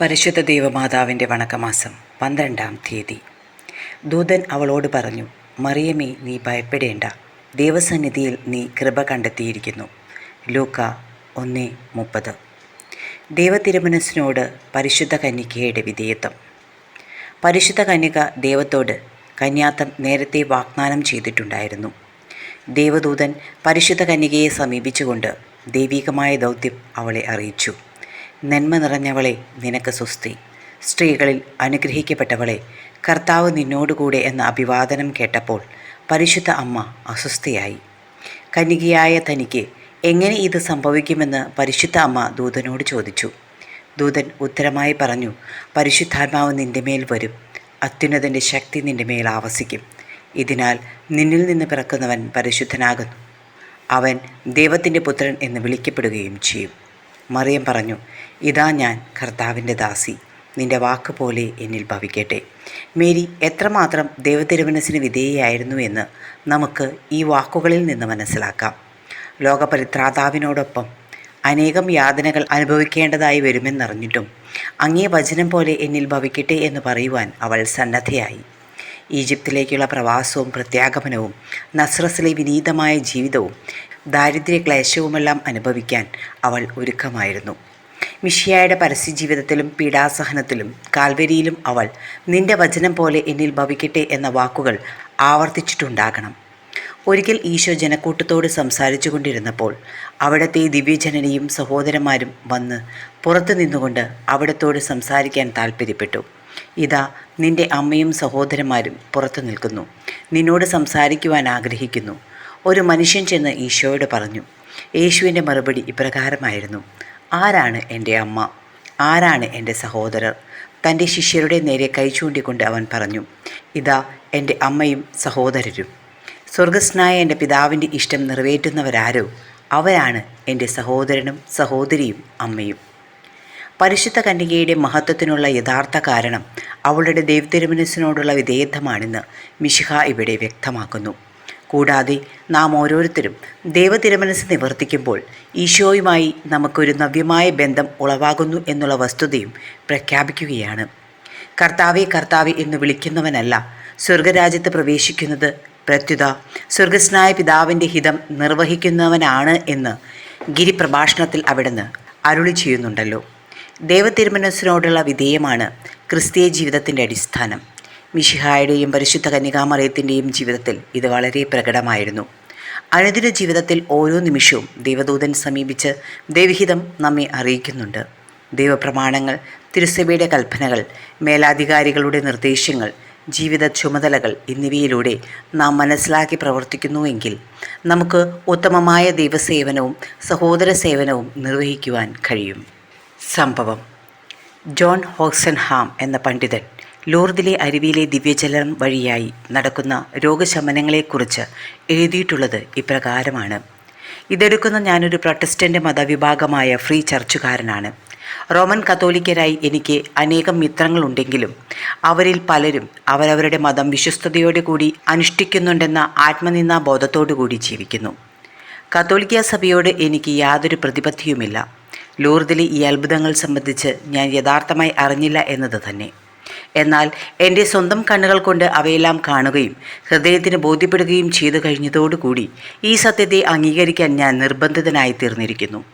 പരിശുദ്ധ ദൈവമാതാവിന്റെ വണക്കമാസം പന്ത്രണ്ടാം തീയതി. ദൂതൻ അവളോട് പറഞ്ഞു മറിയമേ നീ ഭയപ്പെടേണ്ട. ദൈവസന്നിധിയിൽ നീ കൃപ കണ്ടെത്തിയിരിക്കുന്നു. ലൂക്ക ഒന്ന് മുപ്പത്. ദേവതിരുമനസ്സിനോട് പരിശുദ്ധ കന്യകയുടെ വിധേയത്വം. പരിശുദ്ധ കന്യക ദൈവത്തോട് കന്യാത്തം നേരത്തെ വാഗ്ദാനം ചെയ്തിട്ടുണ്ടായിരുന്നു. ദേവദൂതൻ പരിശുദ്ധ കന്യകയെ സമീപിച്ചുകൊണ്ട് ദൈവികമായ ദൗത്യം അവളെ അറിയിച്ചു. നന്മ നിറഞ്ഞവളെ നിനക്ക് സുസ്തി സ്ത്രീകളിൽ അനുഗ്രഹിക്കപ്പെട്ടവളെ കർത്താവ് നിന്നോടുകൂടെ എന്ന അഭിവാദനം കേട്ടപ്പോൾ പരിശുദ്ധ അമ്മ അസ്വസ്ഥയായി. കന്യകയായ തനിക്ക് എങ്ങനെ ഇത് സംഭവിക്കുമെന്ന് പരിശുദ്ധ അമ്മ ദൂതനോട് ചോദിച്ചു. ദൂതൻ ഉത്തരമായി പറഞ്ഞു പരിശുദ്ധാത്മാവ് നിന്റെ മേൽ വരും. അത്യുന്നതന്റെ ശക്തി നിന്റെ മേൽ ആവസിക്കും. ഇതിനാൽ നിന്നിൽ നിന്ന് പിറക്കുന്നവൻ പരിശുദ്ധനാകുന്നു. അവൻ ദൈവത്തിന്റെ പുത്രൻ എന്ന് വിളിക്കപ്പെടുകയും ചെയ്യും. മറിയം പറഞ്ഞു ഇതാ ഞാൻ കർത്താവിന്റെ ദാസി. നിന്റെ വാക്ക് പോലെ എന്നിൽ ഭവിക്കട്ടെ. മേരി എത്രമാത്രം ദൈവതിരുമനസ്സിന് വിധേയയായിരുന്നു എന്ന് നമുക്ക് ഈ വാക്കുകളിൽ നിന്ന് മനസ്സിലാക്കാം. ലോകപരിത്രാതാവിനോടൊപ്പം അനേകം യാതനകൾ അനുഭവിക്കേണ്ടതായി വരുമെന്നറിഞ്ഞിട്ടും അങ്ങേ വചനം പോലെ എന്നിൽ ഭവിക്കട്ടെ എന്ന് പറയുവാൻ അവൾ സന്നദ്ധയായി. ഈജിപ്തിലേക്കുള്ള പ്രവാസവും പ്രത്യാഗമനവും നസ്രസിലെ വിനീതമായ ജീവിതവും ദാരിദ്ര്യ ക്ലേശവുമെല്ലാം അനുഭവിക്കാൻ അവൾ ഒരുക്കമായിരുന്നു. മിഷിയായുടെ പരസ്യജീവിതത്തിലും പീഡാസഹനത്തിലും കാൽവരിയിലും അവൾ നിന്റെ വചനം പോലെ എന്നിൽ ഭവിക്കട്ടെ എന്ന വാക്കുകൾ ആവർത്തിച്ചിട്ടുണ്ടാകണം. ഒരിക്കൽ ഈശോ ജനക്കൂട്ടത്തോട് സംസാരിച്ചു കൊണ്ടിരുന്നപ്പോൾ അവിടത്തെ ദിവ്യജനനിയും സഹോദരന്മാരും വന്ന് പുറത്തു നിന്നുകൊണ്ട് അവിടത്തോട് സംസാരിക്കാൻ താൽപ്പര്യപ്പെട്ടു ഇതാ നിന്റെ അമ്മയും സഹോദരന്മാരും പുറത്തു നിൽക്കുന്നു. നിന്നോട് സംസാരിക്കുവാൻ ആഗ്രഹിക്കുന്നു. ഒരു മനുഷ്യൻ ചെന്ന് ഈശോയോട് പറഞ്ഞു യേശുവിന്റെ മറുപടി ഇപ്രകാരമായിരുന്നു. ആരാണ് എന്റെ അമ്മ? ആരാണ് എന്റെ സഹോദരർ? തന്റെ ശിഷ്യരുടെ നേരെ കൈ ചൂണ്ടിക്കൊണ്ട് അവൻ പറഞ്ഞു ഇതാ എന്റെ അമ്മയും സഹോദരരും. സ്വർഗസ്നായ എന്റെ പിതാവിന്റെ ഇഷ്ടം നിറവേറ്റുന്നവരാരോ? അവരാണ് എന്റെ സഹോദരനും സഹോദരിയും അമ്മയും. പരിശുദ്ധ കന്യകയുടെ മഹത്വത്തിനുള്ള യഥാർത്ഥ കാരണം അവളുടെ ദൈവതിരുമനസ്സിനോടുള്ള വിധേയത്വമാണെന്ന് മിഷിഹ ഇവിടെ വ്യക്തമാക്കുന്നു. കൂടാതെ നാം ഓരോരുത്തരും ദൈവതിരമനസ് നിവർത്തിക്കുമ്പോൾ ഈശോയുമായി നമുക്കൊരു നവ്യമായ ബന്ധം ഉളവാകുന്നു എന്നുള്ള വസ്തുതയും പ്രഖ്യാപിക്കുകയാണ്. കർത്താവെ കർത്താവെ എന്ന് വിളിക്കുന്നവനല്ല സ്വർഗരാജ്യത്ത് പ്രവേശിക്കുന്നത് പ്രത്യുത. സ്വർഗസ്നായ പിതാവിന്റെ ഹിതം നിർവഹിക്കുന്നവനാണ് എന്ന് ഗിരിപ്രഭാഷണത്തിൽ അവിടുന്ന് അരുളി ചെയ്യുന്നുണ്ടല്ലോ. ദൈവതിരുമനസ്സിനോടുള്ള വിധേയമാണ് ക്രിസ്തീയ ജീവിതത്തിന്റെ അടിസ്ഥാനം. മിഷിഹായുടെയും പരിശുദ്ധ കന്യകാമറിയത്തിന്റെയും ജീവിതത്തിൽ ഇത് വളരെ പ്രകടമായിരുന്നു. അനുദിന ജീവിതത്തിൽ ഓരോ നിമിഷവും ദൈവദൂതൻ സമീപിച്ച് ദൈവഹിതം നമ്മെ അറിയിക്കുന്നുണ്ട്. ദൈവപ്രമാണങ്ങൾ തിരുസഭയുടെ കൽപ്പനകൾ മേലാധികാരികളുടെ നിർദ്ദേശങ്ങൾ ജീവിത ചുമതലകൾ എന്നിവയിലൂടെ നാം മനസ്സിലാക്കി പ്രവർത്തിക്കുന്നുവെങ്കിൽ നമുക്ക് ഉത്തമമായ ദൈവസേവനവും സഹോദര സേവനവും നിർവഹിക്കുവാൻ കഴിയും. സംഭവം. ജോൺ ഹോക്സൻഹാം എന്ന പണ്ഡിതൻ ലൂർദിലെ അരുവിയിലെ ദിവ്യജലം വഴിയായി നടക്കുന്ന രോഗശമനങ്ങളെക്കുറിച്ച് എഴുതിയിട്ടുള്ളത് ഇപ്രകാരമാണ്. ഇതെടുക്കുന്ന ഞാനൊരു പ്രൊട്ടസ്റ്റന്റ് മതവിഭാഗമായ ഫ്രീ ചർച്ചുകാരനാണ്. റോമൻ കത്തോലിക്കരായി എനിക്ക് അനേകം മിത്രങ്ങളുണ്ടെങ്കിലും അവരിൽ പലരും അവരവരുടെ മതം വിശ്വസ്തയോടെ കൂടി അനുഷ്ഠിക്കുന്നുണ്ടെന്ന ആത്മനിന്ദാ ബോധത്തോടു കൂടി ജീവിക്കുന്നു. കത്തോലിക്ക സഭയോട് എനിക്ക് യാതൊരു പ്രതിബദ്ധിയുമില്ല. ലൂർദിലെ ഈ അത്ഭുതങ്ങൾ സംബന്ധിച്ച് ഞാൻ യഥാർത്ഥമായി അറിഞ്ഞില്ല എന്നത് തന്നെ. എന്നാൽ എന്റെ സ്വന്തം കണ്ണുകൾ കൊണ്ട് അവയെല്ലാം കാണുകയും ഹൃദയത്തിന് ബോധ്യപ്പെടുകയും ചെയ്തു കഴിഞ്ഞതോടുകൂടി ഈ സത്യത്തെ അംഗീകരിക്കാൻ ഞാൻ നിർബന്ധിതനായി തീർന്നിരിക്കുന്നു.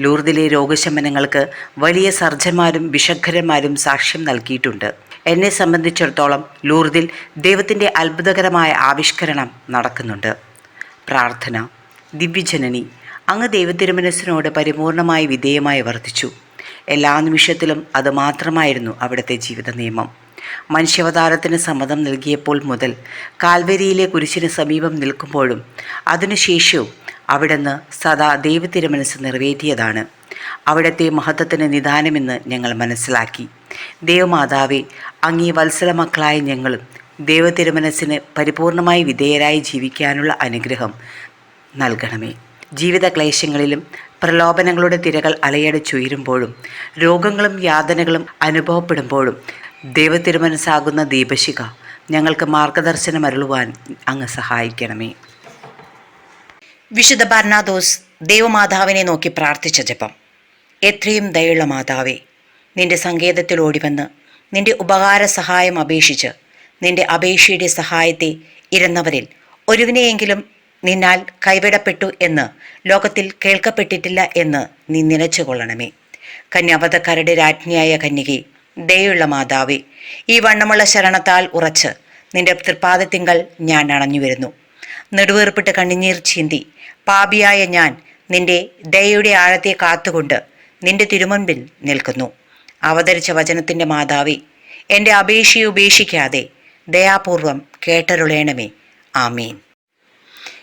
ലൂർദിലെ രോഗശമനങ്ങൾക്ക് വലിയ സർജന്മാരും വിഷഗ്ധരന്മാരും സാക്ഷ്യം നൽകിയിട്ടുണ്ട്. എന്നെ സംബന്ധിച്ചിടത്തോളം ലൂർദിൽ ദൈവത്തിന്റെ അത്ഭുതകരമായ ആവിഷ്കരണം നടക്കുന്നുണ്ട്. പ്രാർത്ഥന ദിവ്യജനനി അങ്ങ് ദൈവത്തിരുമനസ്സിനോട് പരിപൂർണമായി വിധേയമായി വർദ്ധിച്ചു എല്ലാ നിമിഷത്തിലും അത് മാത്രമായിരുന്നു അവിടുത്തെ ജീവിത നിയമം മനുഷ്യാവതാരത്തിന് സമ്മതം നൽകിയപ്പോൾ മുതൽ കാൽവരിയിലെ കുരിശിന് സമീപം നിൽക്കുമ്പോഴും അതിനുശേഷവും അവിടുന്ന് സദാ ദൈവത്തിരുമനസ് നിറവേറ്റിയതാണ്. അവിടുത്തെ മഹത്വത്തിന് നിദാനമെന്ന് ഞങ്ങൾ മനസ്സിലാക്കി. ദേവമാതാവെ അങ്ങീ വത്സല മക്കളായ ഞങ്ങളും ദൈവത്തിരുമനസ്സിന് പരിപൂർണമായി വിധേയരായി ജീവിക്കാനുള്ള അനുഗ്രഹം നൽകണമേ. ജീവിത ക്ലേശങ്ങളിലും പ്രലോഭനങ്ങളുടെ തിരകൾ അലയടിച്ചുയരുമ്പോഴും രോഗങ്ങളും യാതനകളും അനുഭവപ്പെടുമ്പോഴും ദൈവത്തിരുമനസ്സാകുന്ന ദീപശിക ഞങ്ങൾക്ക് മാർഗദർശനം അരുളുവാൻ അങ്ങ് സഹായിക്കണമേ. വിശുദ്ധ ബർണാദോസ് ദേവമാതാവിനെ നോക്കി പ്രാർത്ഥിച്ച ജപം. എത്രയും ദയുള്ള മാതാവേ നിന്റെ സങ്കേതത്തിൽ ഓടിവന്ന് നിന്റെ ഉപകാര സഹായം അപേക്ഷിച്ച് നിന്റെ അപേക്ഷയുടെ സഹായത്തെ ഇരുന്നവരിൽ ഒരുവിനെയെങ്കിലും നിന്നാൽ കൈവിടപ്പെട്ടു എന്ന് ലോകത്തിൽ കേൾക്കപ്പെട്ടിട്ടില്ല എന്ന് നീ നിലച്ചുകൊള്ളണമേ കന്യാവധക്കാരുടെ രാജ്ഞിയായ കന്യകെ ദയുള്ള മാതാവേ ഈ വണ്ണമുള്ള ശരണത്താൽ ഉറച്ച് നിന്റെ തൃപ്പാദത്തിങ്കൽ ഞാൻ അണഞ്ഞു വരുന്നു നെടുവേർപ്പിട്ട് കണ്ണുനീർ ചീന്തി പാപിയായ ഞാൻ നിന്റെ ദയയുടെ ആഴത്തെ കാത്തുകൊണ്ട് നിന്റെ തിരുമുൻപിൽ നിൽക്കുന്നു. അവതരിച്ച വചനത്തിന്റെ മാതാവി എന്റെ അപേക്ഷയെ ഉപേക്ഷിക്കാതെ ദയാപൂർവം കേട്ടരുളേണമേ. ആമീൻ.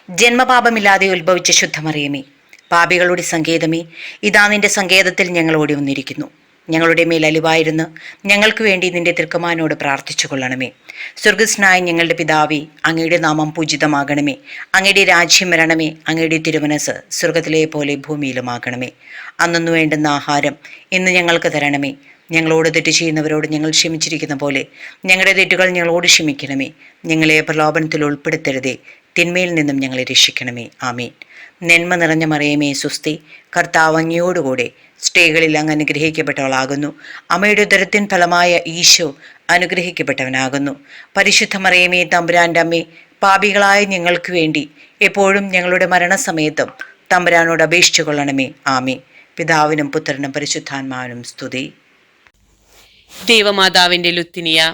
ജന്മപാപമില്ലാതെ ഉത്ഭവിച്ച ശുദ്ധമറിയമേ പാപികളുടെ സങ്കേതമേ ഇതാ നിന്റെ സങ്കേതത്തിൽ ഞങ്ങൾ ഓടി വന്നിരിക്കുന്നു ഞങ്ങളുടെ മേൽ അലിവായിരുന്നു ഞങ്ങൾക്ക് വേണ്ടി നിന്റെ തിർക്കമാനോട് പ്രാർത്ഥിച്ചു കൊള്ളണമേ സ്വർഗസ്നായ ഞങ്ങളുടെ പിതാവേ അങ്ങയുടെ നാമം പൂജിതമാകണമേ. അങ്ങയുടെ രാജ്യം വരണമേ അങ്ങയുടെ തിരുമനസ് സ്വർഗത്തിലെ പോലെ ഭൂമിയിലുമാകണമേ. അന്നു വേണ്ടുന്ന ആഹാരം ഇന്ന് ഞങ്ങൾക്ക് തരണമേ. ഞങ്ങളോട് തെറ്റ് ചെയ്യുന്നവരോട് ഞങ്ങൾ ക്ഷമിച്ചിരിക്കുന്ന പോലെ ഞങ്ങളുടെ തെറ്റുകൾ ഞങ്ങളോട് ക്ഷമിക്കണമേ. ഞങ്ങളെ പ്രലോഭനത്തിൽ ഉൾപ്പെടുത്തരുതേ. തിന്മയിൽ നിന്നും ഞങ്ങളെ രക്ഷിക്കണമേ. ആമീൻ. നന്മ നിറഞ്ഞ മറിയമേ സുസ്തി കർത്താവ് അങ്ങയോടുകൂടെ സ്ത്രീകളിൽ അങ്ങ് അനുഗ്രഹിക്കപ്പെട്ടവളാകുന്നു. അമ്മയുടെ ഉദരത്തിൻ ഫലമായ ഈശോ അനുഗ്രഹിക്കപ്പെട്ടവനാകുന്നു. പരിശുദ്ധ മറിയമേ തമ്പുരാന്റെ അമ്മേ പാപികളായ ഞങ്ങൾക്ക് വേണ്ടി എപ്പോഴും ഞങ്ങളുടെ മരണസമയത്തും തമ്പുരാനോട് അപേക്ഷിച്ചു കൊള്ളണമേ. ആമേ പിതാവിനും പുത്രനും പരിശുദ്ധാത്മാവിനും സ്തുതി. ദേവമാതാവിന്റെ ലുത്തിനിയ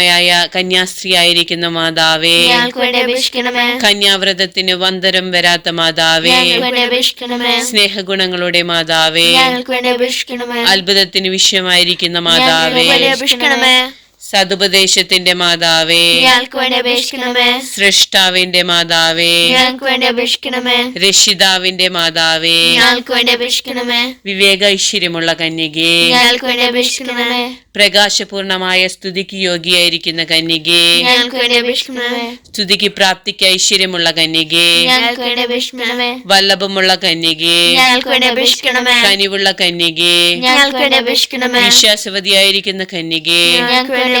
കളങ്കഹീനമയായ കന്യാസ്ത്രീയായിരിക്കുന്ന മാതാവേ ഞങ്ങൾക്ക് വേണ്ടി അപേക്ഷിക്കണമേ. കന്യാവ്രതത്തിന് വന്തരം വരാത്ത മാതാവേ സ്നേഹഗുണങ്ങളുടെ മാതാവേ അത്ഭുതത്തിന് വിഷയമായിരിക്കുന്ന മാതാവേ സതുപദേശത്തിന്റെ മാതാവേ. ഞങ്ങൾക്ക് വേണ്ടി അപേക്ഷിക്കണമേ. സൃഷ്ടാവിന്റെ മാതാവേ. ഞങ്ങൾക്ക് വേണ്ടി അപേക്ഷിക്കണമേ. രക്ഷിതാവിന്റെ മാതാവേ. ഞങ്ങൾക്ക് വേണ്ടി അപേക്ഷിക്കണമേ. വിവേക ഐശ്വര്യമുള്ള കന്യകേ. ഞങ്ങൾക്ക് വേണ്ടി അപേക്ഷിക്കണമേ. പ്രകാശപൂർണമായ സ്തുതിക്ക് യോഗ്യയായിരിക്കുന്ന കന്യകേ. ഞങ്ങൾക്ക് വേണ്ടി അപേക്ഷിക്കണമേ. സ്തുതിക്ക് പ്രാപ്തിക്ക് ഐശ്വര്യമുള്ള കന്യകേ. ഞങ്ങൾക്ക് വേണ്ടി അപേക്ഷിക്കണമേ. വല്ലഭമുള്ള കന്യകേ. ഞങ്ങൾക്ക് വേണ്ടി അപേക്ഷിക്കണമേ. കനിവുള്ള കന്യകേ. ഞങ്ങൾക്ക് വേണ്ടി അപേക്ഷിക്കണമേ. വിശ്വാസവതിയായിരിക്കുന്ന കന്യകേ. ഞങ്ങൾക്ക് വേണ്ടി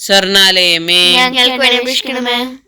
സ്വർണാലയമേ. ഞങ്ങൾക്ക് വേണ്ടി അപേക്ഷിക്കണമേ.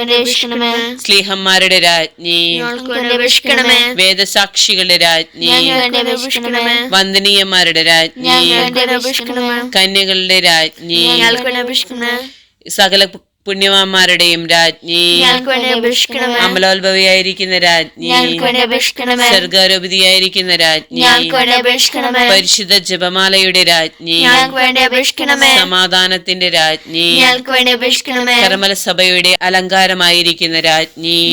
അപേക്ഷിക്കണമേ സ്ലീഹന്മാരുടെ രാജ്ഞി. അപേക്ഷിക്കണമേ വേദസാക്ഷികളുടെ രാജ്ഞി. അപേക്ഷിക്കണമേ വന്ദനീയന്മാരുടെ രാജ്ഞി. അപേക്ഷിക്കണമേ കന്യകളുടെ രാജ്ഞി. അപേക്ഷിക്കണമേ സകല പുണ്യവാന്മാരുടെയും രാജ്ഞി. അമലോത്ഭവിയായിരിക്കുന്ന രാജ്ഞി. സർഗാരോപിതിയായിരിക്കുന്ന രാജ്ഞി. പരിശുദ്ധ ജപമാലയുടെ രാജ്ഞി. സമാധാനത്തിന്റെ രാജ്ഞി. കർമ്മല സഭയുടെ അലങ്കാരമായിരിക്കുന്ന രാജ്ഞി.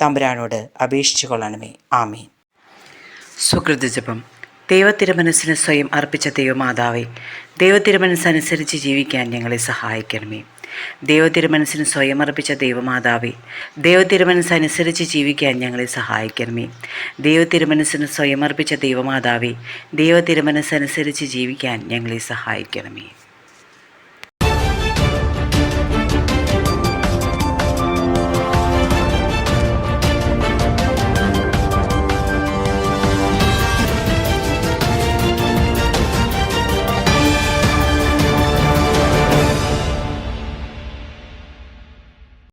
തമ്പുരാനോട് അപേക്ഷിച്ചു കൊള്ളണമേ. ആമീൻ. സുഹൃതജപം ദൈവത്തിരുമനസ്സിന് സ്വയം അർപ്പിച്ച ദൈവമാതാവേ ദൈവത്തിരുമനസ്സനുസരിച്ച് ജീവിക്കാൻ ഞങ്ങളെ സഹായിക്കണമേ. ദൈവത്തിരുമനസ്സിന് സ്വയം അർപ്പിച്ച ദൈവമാതാവേ ദൈവത്തിരുമനസ്സനുസരിച്ച് ജീവിക്കാൻ ഞങ്ങളെ സഹായിക്കണമേ. ദൈവത്തിരുമനസ്സിന് സ്വയം അർപ്പിച്ച ദൈവമാതാവേ ദൈവത്തിരുമനസ്സനുസരിച്ച് ജീവിക്കാൻ ഞങ്ങളെ സഹായിക്കണമേ.